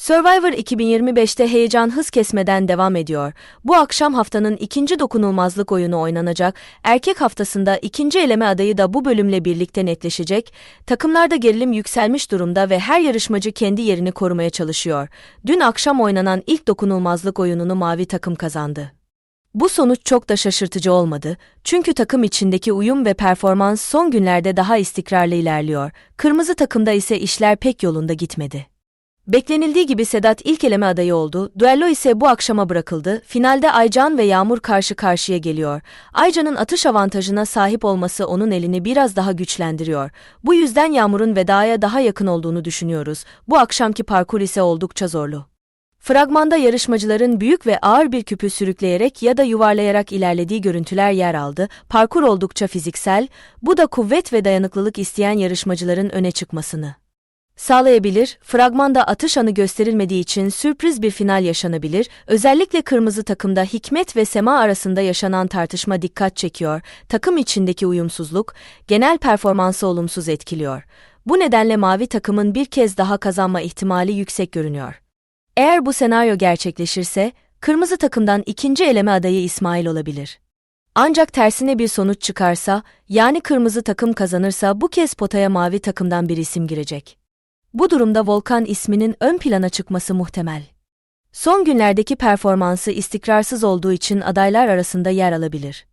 Survivor 2025'te heyecan hız kesmeden devam ediyor. Bu akşam haftanın ikinci dokunulmazlık oyunu oynanacak. Erkek haftasında ikinci eleme adayı da bu bölümle birlikte netleşecek. Takımlarda gerilim yükselmiş durumda ve her yarışmacı kendi yerini korumaya çalışıyor. Dün akşam oynanan ilk dokunulmazlık oyununu mavi takım kazandı. Bu sonuç çok da şaşırtıcı olmadı. Çünkü takım içindeki uyum ve performans son günlerde daha istikrarlı ilerliyor. Kırmızı takımda ise işler pek yolunda gitmedi. Beklenildiği gibi Sedat ilk eleme adayı oldu, düello ise bu akşama bırakıldı. Finalde Aycan ve Yağmur karşı karşıya geliyor. Aycan'ın atış avantajına sahip olması onun elini biraz daha güçlendiriyor. Bu yüzden Yağmur'un vedaya daha yakın olduğunu düşünüyoruz. Bu akşamki parkur ise oldukça zorlu. Fragmanda yarışmacıların büyük ve ağır bir küpü sürükleyerek ya da yuvarlayarak ilerlediği görüntüler yer aldı. Parkur oldukça fiziksel, bu da kuvvet ve dayanıklılık isteyen yarışmacıların öne çıkmasını sağlayabilir. Fragmanda atış anı gösterilmediği için sürpriz bir final yaşanabilir. Özellikle kırmızı takımda Hikmet ve Sema arasında yaşanan tartışma dikkat çekiyor. Takım içindeki uyumsuzluk genel performansı olumsuz etkiliyor. Bu nedenle mavi takımın bir kez daha kazanma ihtimali yüksek görünüyor. Eğer bu senaryo gerçekleşirse, kırmızı takımdan ikinci eleme adayı İsmail olabilir. Ancak tersine bir sonuç çıkarsa, yani kırmızı takım kazanırsa bu kez potaya mavi takımdan bir isim girecek. Bu durumda Volkan isminin ön plana çıkması muhtemel. Son günlerdeki performansı istikrarsız olduğu için adaylar arasında yer alabilir.